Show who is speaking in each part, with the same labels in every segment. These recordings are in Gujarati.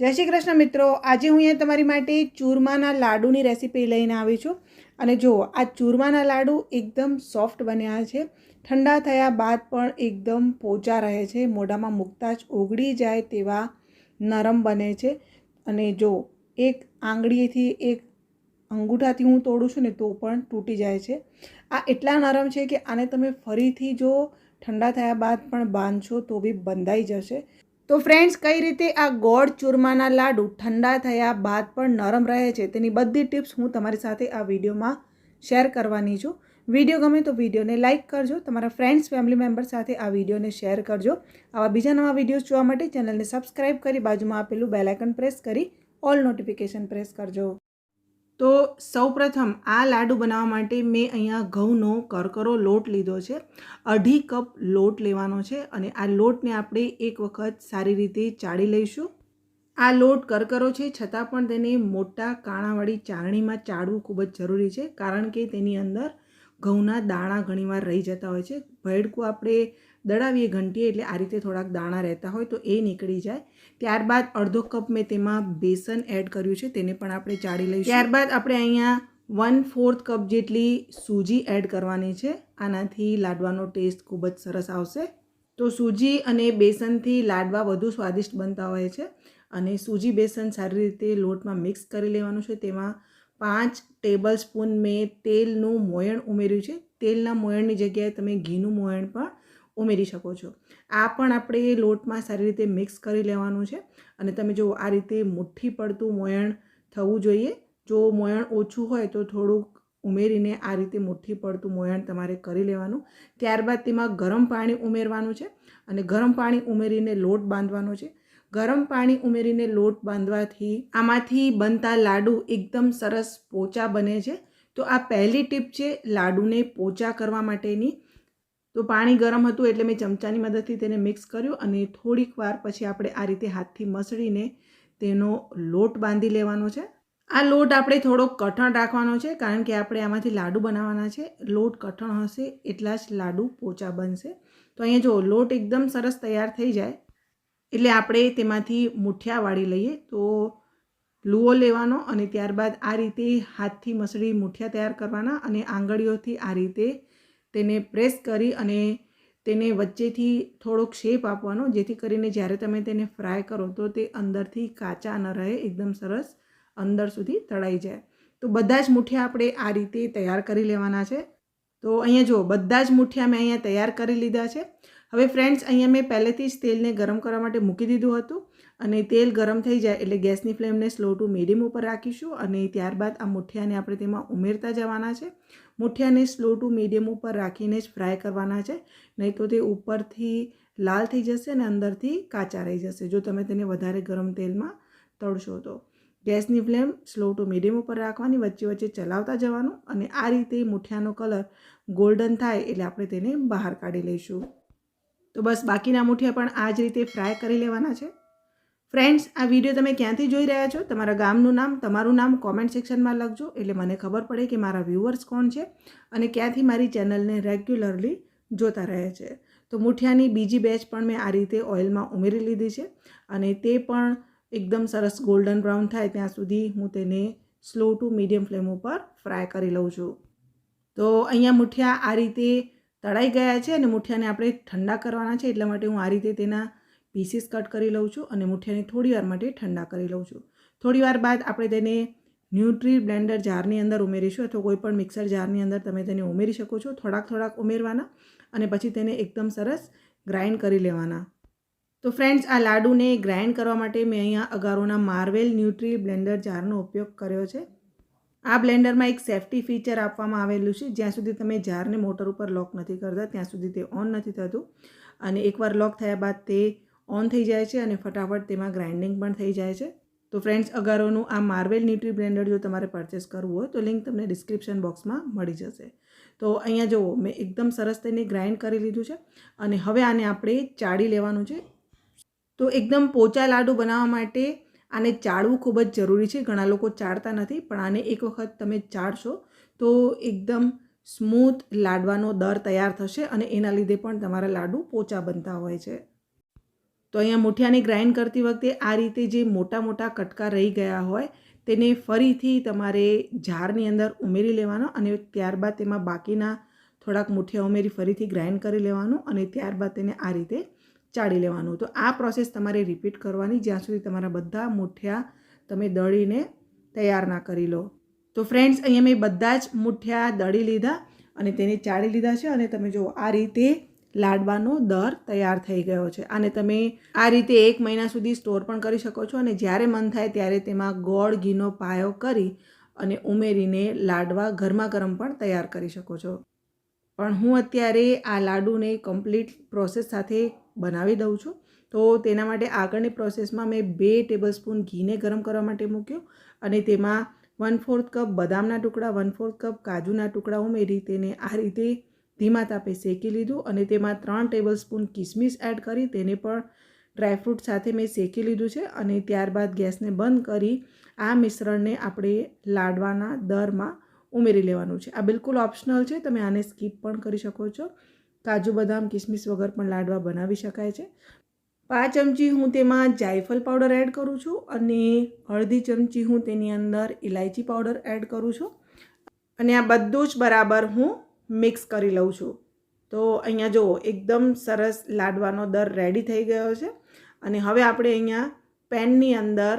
Speaker 1: જય શ્રી કૃષ્ણ મિત્રો. આજે હું અહીંયા તમારી માટે ચૂરમાના લાડુની રેસીપી લઈને આવી છું. અને જુઓ, આ ચૂરમાના લાડુ એકદમ સોફ્ટ બન્યા છે. ઠંડા થયા બાદ પણ એકદમ પોચા રહે છે. મોઢામાં મૂકતા જ ઓગળી જાય તેવા નરમ બને છે. અને જો એક આંગળીથી એક અંગૂઠાથી હું તોડું છું ને તો પણ તૂટી જાય છે. આ એટલા નરમ છે કે આને તમે ફરીથી જો ઠંડા થયા બાદ પણ બાંધશો તો બી બંધાઈ જશે. તો ફ્રેન્ડ્સ કઈ રીતે આ ગોળ ચૂરમાના લાડુ ઠંડા થયા બાદ પણ નરમ રહે છે તેની બધી ટિપ્સ હું તમારી સાથે આ વિડીયોમાં શેર કરવાની છું. વીડિયો ગમે તો વિડીયોને લાઇક કરજો, તમારા ફ્રેન્ડ્સ ફેમિલી મેમ્બર સાથે આ વિડીયોને શેર કરજો. આવા બીજા નવા વિડીયોઝ જોવા માટે ચેનલને સબસ્ક્રાઇબ કરી બાજુમાં આપેલું બેલાઇકન પ્રેસ કરી ઓલ નોટિફિકેશન પ્રેસ કરજો. તો સૌપ્રથમ આ લાડુ બનાવવા માટે મેં અહીંયા ઘઉંનો કરકરો લોટ લીધો છે. અઢી કપ લોટ લેવાનો છે અને આ લોટને આપણે એક વખત સારી રીતે ચાળી લઈશું. આ લોટ કરકરો છે, છતાં પણ તેને મોટા કાણાવાળી ચાળણીમાં ચાળવું ખૂબ જ જરૂરી છે, કારણ કે તેની અંદર ઘઉંના દાણા ઘણીવાર રહી જતા હોય છે. ભેડકું આપણે દળાવીએ ઘંટીએ એટલે આ રીતે થોડાક દાણા રહેતા હોય તો એ નીકળી જાય. ત્યારબાદ અડધો કપ મેં તેમાં બેસન એડ કર્યું છે, તેને પણ આપણે ચાળી લઈશું. ત્યારબાદ આપણે અહીંયા વન ફોર્થ કપ જેટલી સૂજી એડ કરવાની છે. આનાથી લાડવાનો ટેસ્ટ ખૂબ જ સરસ આવશે. તો સૂજી અને બેસનથી લાડવા વધુ સ્વાદિષ્ટ બનતા હોય છે અને સૂજી બેસન સારી રીતે લોટમાં મિક્સ કરી લેવાનું છે. તેમાં પાંચ ટેબલ સ્પૂન મેં તેલનું મોયણ ઉમેર્યું છે. તેલના મોયણની જગ્યાએ તમે ઘીનું મોયણ પણ ઉમેરી શકો છો. આ પણ આપણે લોટમાં સારી રીતે મિક્સ કરી લેવાનું છે અને તમે જો આ રીતે મુઠ્ઠી પડતું મોયણ થવું જોઈએ, જો મોયણ ઓછું હોય તો થોડુંક ઉમેરીને આ રીતે મુઠ્ઠી પડતું મોયણ તમારે કરી લેવાનું. ત્યારબાદ તેમાં ગરમ પાણી ઉમેરવાનું છે અને ગરમ પાણી ઉમેરીને લોટ બાંધવાનો છે. ગરમ પાણી ઉમેરીને લોટ બાંધવાથી આમાંથી બનતા લાડુ એકદમ સરસ પોચા બને છે. તો આ પહેલી ટીપ છે લાડુને પોચા કરવા માટેની. તો પાણી ગરમ હતું એટલે મેં ચમચાની મદદથી તેને મિક્સ કર્યું અને થોડીક વાર પછી આપણે આ રીતે હાથથી મસળીને તેનો લોટ બાંધી લેવાનો છે. આ લોટ આપણે થોડોક કઠણ રાખવાનો છે કારણ કે આપણે આમાંથી લાડુ બનાવવાના છે. લોટ કઠણ હશે એટલા જ લાડુ પોચા બનશે. તો અહીંયા જો લોટ એકદમ સરસ તૈયાર થઈ જાય એટલે આપણે તેમાંથી મુઠિયા વાળી લઈએ. તો લુઓ લેવાનો અને ત્યારબાદ આ રીતે હાથથી મસળી મુઠિયા તૈયાર કરવાના અને આંગળીઓથી આ રીતે તેને પ્રેસ કરી અને તેને વચ્ચેથી થોડોક શેપ આપવાનો, જેથી કરીને જ્યારે તમે તેને ફ્રાય કરો તો તે અંદરથી કાચા ન રહે, એકદમ સરસ અંદર સુધી તળાઈ જાય. તો બધા જ મુઠિયા આપણે આ રીતે તૈયાર કરી લેવાના છે. તો અહીંયા જુઓ, બધા જ મુઠિયા મેં અહીંયા તૈયાર કરી લીધા છે. હવે ફ્રેન્ડ્સ અહીંયા મેં પહેલેથી જ તેલને ગરમ કરવા માટે મૂકી દીધું હતું. અને તેલ ગરમ થઈ જાય એટલે ગેસની ફ્લેમને સ્લો ટુ મીડિયમ ઉપર રાખીશું અને ત્યારબાદ આ મુઠિયાને આપણે તેમાં ઉમેરતા જવાના છે. મુઠિયાને સ્લો ટુ મીડિયમ ઉપર રાખીને જ ફ્રાય કરવાના છે. નહીં તો તે ઉપરથી લાલ થઈ જશે અને અંદરથી કાચા રહી જશે, જો તમે તેને વધારે ગરમ તેલમાં તળશો તો. ગેસની ફ્લેમ સ્લો ટુ મીડિયમ ઉપર રાખવાની, વચ્ચે વચ્ચે ચલાવતા જવાનું અને આ રીતે મુઠિયાનો કલર ગોલ્ડન થાય એટલે આપણે તેને બહાર કાઢી લઈશું. તો બસ બાકીના મુઠિયા પણ આ જ રીતે ફ્રાય કરી લેવાના છે. ફ્રેન્ડ્સ આ વીડિયો તમે ક્યાંથી જોઈ રહ્યા છો? તમારા ગામનું નામ, તમારું નામ કોમેન્ટ સેક્શનમાં લખજો. એટલે મને ખબર પડે કે મારા વ્યૂવર્સ કોણ છે અને ક્યાંથી મારી ચેનલને રેગ્યુલરલી જોતા રહે છે. તો મુઠિયાની બીજી બેચ પણ મેં આ રીતે ઓઇલમાં ઉમેરી લીધી છે અને તે પણ એકદમ સરસ ગોલ્ડન બ્રાઉન થાય ત્યાં સુધી હું તેને સ્લો ટુ મીડિયમ ફ્લેમ ઉપર ફ્રાય કરી લઉં છું. તો અહીંયા મુઠિયા આ રીતે તળાઈ ગયા છે અને મુઠિયાને આપણે ઠંડા કરવાના છે, એટલા માટે હું આ રીતે તેના પીસીસ કટ કરી લઉં છું અને મુઠિયાને થોડી વાર માટે ઠંડા કરી લઉં છું. થોડી વાર બાદ આપણે તેને ન્યુટ્રી બ્લેન્ડર જારની અંદર ઉમેરીશું અથવા કોઈ પણ મિક્સર જારની અંદર તમે તેને ઉમેરી શકો છો થોડાક થોડાક ઉમેરવાના અને પછી તેને એકદમ સરસ ગ્રાઇન્ડ કરી લેવાના. તો ફ્રેન્ડ્સ, આ લાડુને ગ્રાઇન્ડ કરવા માટે મેં અહીંયા અગારોના માર્વેલ ન્યુટ્રી બ્લેન્ડર જારનો ઉપયોગ કર્યો છે. આ બ્લેન્ડરમાં એક સેફ્ટી ફીચર આપવામાં આવેલું છે. જ્યાં સુધી તમે જારને મોટર ઉપર લોક નથી કરતા, ત્યાં સુધી તે ઓન નથી થતું. અને એકવાર લોક થયા બાદ તે ઓન થઈ જાય છે અને ફટાફટ તેમાં ગ્રાઇન્ડિંગ પણ થઈ જાય છે. તો ફ્રેન્ડ્સ અગારોનું આ માર્વેલ ન્યુટ્રી બ્લેન્ડર જો તમારે પરચેસ કરવું હોય, તો લિંક તમને ડિસ્ક્રિપ્શન બોક્સમાં મળી જશે. તો અહીંયા જુઓ, મેં એકદમ સરસ તેને ગ્રાઇન્ડ કરી લીધું છે અને હવે આને આપણે ચાળી લેવાનું છે. તો એકદમ પોચા લાડુ બનાવવા માટે આને ચાળવું ખૂબ જ જરૂરી છે. ઘણા લોકો ચાળતા નથી, પણ આને એક વખત તમે ચાળશો તો એકદમ સ્મૂથ લાડવાનો દર તૈયાર થશે અને એના લીધે પણ તમારા લાડુ પોચા બનતા હોય છે. તો અહીંયા મુઠિયાને ગ્રાઇન્ડ કરતી વખતે આ રીતે જે મોટા મોટા કટકા રહી ગયા હોય, તેને ફરીથી તમારે જારની અંદર ઉમેરી લેવાનો અને ત્યારબાદ તેમાં બાકીના થોડાક મુઠિયા ઉમેરી ફરીથી ગ્રાઇન્ડ કરી લેવાનું અને ત્યારબાદ તેને આ રીતે ચાળી લેવાનું. તો આ પ્રોસેસ તમારે રિપીટ કરવાની જ્યાં સુધી તમારા બધા મુઠિયા તમે દળીને તૈયાર ના કરી લો. તો ફ્રેન્ડ્સ, અહીંયા મેં બધા જ મુઠિયા દળી લીધા અને તેને ચાળી લીધા છે અને તમે જુઓ આ રીતે લાડવાનો દર તૈયાર થઈ ગયો છે. અને તમે આ રીતે એક મહિના સુધી સ્ટોર પણ કરી શકો છો અને જ્યારે મન થાય ત્યારે તેમાં ગોળ, ઘીનો પાયો કરી અને ઉમેરીને લાડવા ગરમા ગરમ પણ તૈયાર કરી શકો છો. પણ હું અત્યારે આ લાડુને કમ્પ્લીટ પ્રોસેસ સાથે બનાવી દઉં છું. તો તેના માટે આગળની પ્રોસેસમાં મેં બે ટેબલ સ્પૂન ઘીને ગરમ કરવા માટે મૂક્યું અને તેમાં વન ફોર્થ કપ બદામના ટુકડા વન ફોર્થ કપ કાજુના ટુકડા ઉમેરી તેને આ રીતે ધીમા તાપે શેકી લીધું અને તેમાં ત્રણ ટેબલ સ્પૂન કિસમિસ એડ કરી તેને પણ ડ્રાયફ્રૂટ સાથે મેં શેકી લીધું છે અને ત્યારબાદ ગેસને બંધ કરી આ મિશ્રણને આપણે લાડવાના દરમાં ઉમેરી લેવાનું છે. આ બિલકુલ ઓપ્શનલ છે, તમે આને સ્કીપ પણ કરી શકો છો. કાજુ બદામ, કિસમિસ વગર પણ લાડવા બનાવી શકાય છે. પાંચ ચમચી હું તેમાં જાયફળ પાવડર એડ કરું છું અને અડધી ચમચી હું તેની અંદર ઇલાયચી પાવડર એડ કરું છું. અને આ બધું જ બરાબર હું મિક્સ કરી લઉં છું. તો અહીંયા જુઓ, એકદમ સરસ લાડવાનો દર રેડી થઈ ગયો છે. અને હવે આપણે અહીંયા પેનની અંદર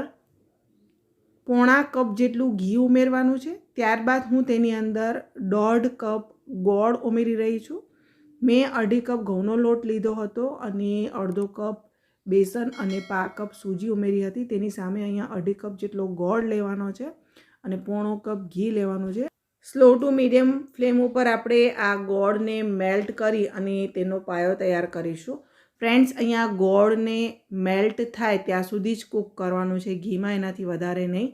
Speaker 1: પોણા કપ જેટલું ઘી ઉમેરવાનું છે. ત્યારબાદ હું તેની અંદર દોઢ કપ ગોળ ઉમેરી રહી છું. મેં અઢી કપ ઘઉંનો લોટ લીધો હતો અને અડધો કપ બેસન અને પા કપ સૂજી ઉમેરી હતી. તેની સામે અહીંયા અઢી કપ જેટલો ગોળ લેવાનો છે અને પોણો કપ ઘી લેવાનું છે. સ્લો ટુ મીડિયમ ફ્લેમ ઉપર આપણે આ ગોળને મેલ્ટ કરી અને તેનો પાયો તૈયાર કરીશું. ફ્રેન્ડ્સ અહીંયા ગોળને મેલ્ટ થાય ત્યાં સુધી જ કૂક કરવાનું છે. ઘીમાં એનાથી વધારે નહીં.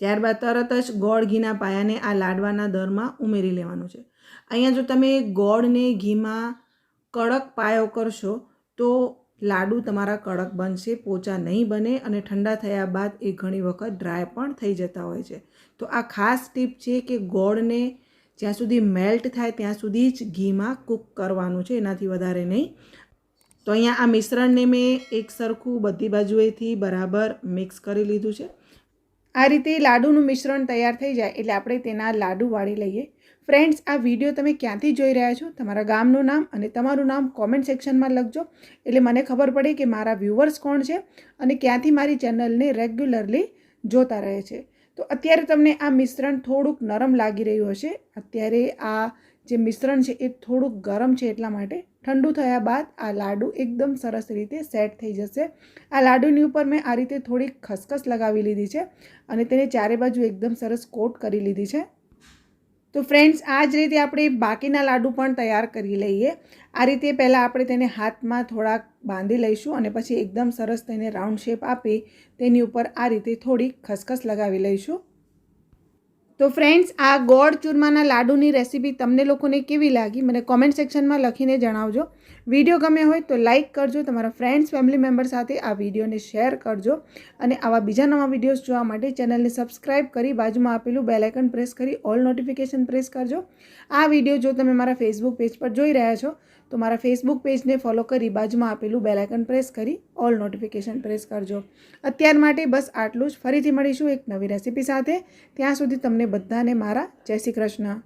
Speaker 1: ત્યારબાદ તરત જ ગોળ ઘીના પાયાને આ લાડવાના દરમાં ઉમેરી લેવાનું છે. અહીંયા જો તમે ગોળને ઘીમાં કડક પાયો કરશો તો લાડુ તમારા કડક બનશે, પોચા નહીં બને અને ઠંડા થયા બાદ એ ઘણી વખત ડ્રાય પણ થઈ જતા હોય છે. તો આ ખાસ ટીપ છે કે ગોળને જ્યાં સુધી મેલ્ટ થાય ત્યાં સુધી જ ઘીમાં કૂક કરવાનું છે, એનાથી વધારે નહીં. તો અહીંયા આ મિશ્રણને મેં એક સરખું બધી બાજુએથી બરાબર મિક્સ કરી લીધું છે. આ રીતે લાડુનું મિશ્રણ તૈયાર થઈ જાય એટલે આપણે તેના લાડુ વાળી લઈએ. ફ્રેન્ડ્સ, આ વીડિયો તમે ક્યાંથી જોઈ રહ્યા છો? તમારા ગામનું નામ અને તમારું નામ કોમેન્ટ સેક્શનમાં લખજો. એટલે મને ખબર પડે કે મારા વ્યૂવર્સ કોણ છે અને ક્યાંથી મારી ચેનલને રેગ્યુલરલી જોતા રહે છે. તો અત્યારે તમને આ મિશ્રણ થોડુંક નરમ લાગી રહ્યું હશે. અત્યારે આ જે મિશ્રણ છે એ થોડુંક ગરમ છે એટલા માટે ઠંડુ થયા બાદ આ લાડુ એકદમ સરસ રીતે સેટ થઈ જશે. આ લાડુની ઉપર મેં આ રીતે થોડીક ખસખસ લગાવી લીધી છે અને તેને ચારે બાજુ એકદમ સરસ કોટ કરી લીધી છે. તો ફ્રેન્ડ્સ આ જ રીતે આપણે બાકીના લાડુ પણ તૈયાર કરી લઈએ. આ રીતે પહેલાં આપણે તેને હાથમાં થોડાક બાંધી લઈશું અને પછી એકદમ સરસ તેને રાઉન્ડ શેપ આપી તેની ઉપર આ રીતે થોડીક ખસખસ લગાવી લઈશું. તો ફ્રેન્ડ્સ આ ગોળ ચૂરમાના લાડુની રેસીપી તમને લોકોને કેવી લાગી? મને કોમેન્ટ સેક્શનમાં લખીને જણાવજો. વીડિયો ગમે હોય તો લાઇક કરજો. તમારા ફ્રેન્ડ્સ ફેમિલી મેમ્બર સાથે આ વિડીયોને શેર કરજો. અને આવા બીજા નવા વિડીયોઝ જોવા માટે ચેનલને સબસ્ક્રાઇબ કરી બાજુમાં આપેલું બેલાઇકન પ્રેસ કરી ઓલ નોટિફિકેશન પ્રેસ કરજો. આ વીડિયો જો તમે મારા ફેસબુક પેજ પર જોઈ રહ્યા છો તો મારા ફેસબુક પેજને ફોલો કરી બાજુમાં આપેલું બેલાઇકન પ્રેસ કરી ઓલ નોટિફિકેશન પ્રેસ કરજો. અત્યાર માટે બસ આટલું જ. ફરીથી મળીશું એક નવી રેસીપી સાથે. ત્યાં સુધી તમને બધાને મારા જય શ્રી કૃષ્ણ.